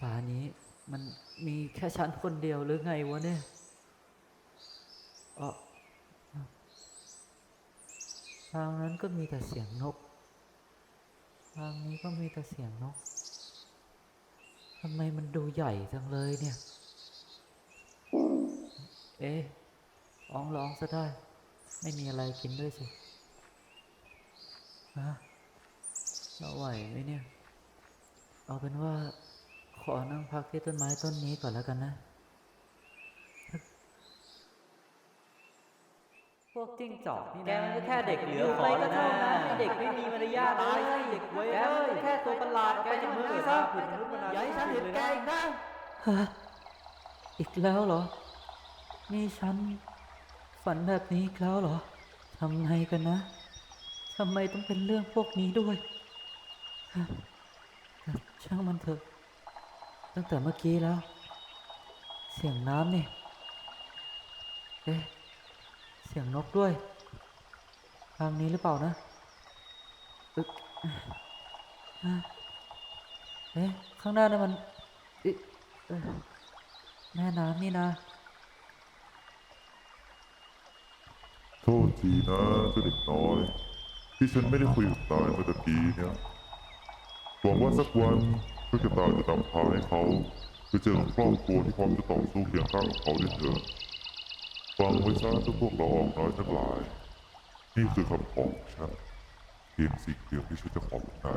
ป่านี้มันมีแค่ฉันคนเดียวหรือไงวะเนี่ยเออทางนั้นก็มีแต่เสียงนก ทางนี้ก็มีแต่เสียงนก ทำไมมันดูใหญ่จังเลยเนี่ย เอ๊อ้องร้องซะได้ ไม่มีอะไรกินด้วยสิฮะ เราไหวไหมเนี่ย เอาเป็นว่า ขอนั่งพักที่ต้นไม้ต้นนี้ก่อนแล้วกันนะ พวกจิ้งจอกนี่นะแกมันก็แค่เด็กเหลือยู่ขไปอก็แล้วนะเท่านั้นไอ้เด็กไม่มีมารยาทตายเลซะยเด็กเว้ยแกมันก็แค่ตัวประหลาดแกไปจะจะมืมืออซะซะอย่าให้ฉันเห็นแกอีกนะฮะอีกแล้วเหรอ นี่ฉัน ฝันแบบนี้อีกแล้วเหรอทำไงกันนะทำไมต้องเป็นเรื่องพวกนี้ด้วยฮะแต่ ช่างมันเถอะ ตั้งแต่เมื่อกี้แล้ว เสียงน้ำนี่ เอ๊ะ เสียงนกด้วย ทางนี้หรือเปล่านะอึกเอ๊ะ ข้างหน้านั่นมันแม่น้ำนี่นะ โทษทีนะเจ้าเด็กน้อย ที่ฉันไม่ได้คุยกับนายเมื่อตะกี้เนี่ย หวังว่าสักวันพระกตาจะนำพาให้เขาไปเจอกับครอบครัวที่พร้อมจะต่อสู้เคียงข้างกับเขาด้วยเถิดฟังไว้ซะทุกพวกเราออกน้อยทั้งหลาย นี่คือคำขอของฉันเพียงสิ่งเดียวที่ฉันจะขอได้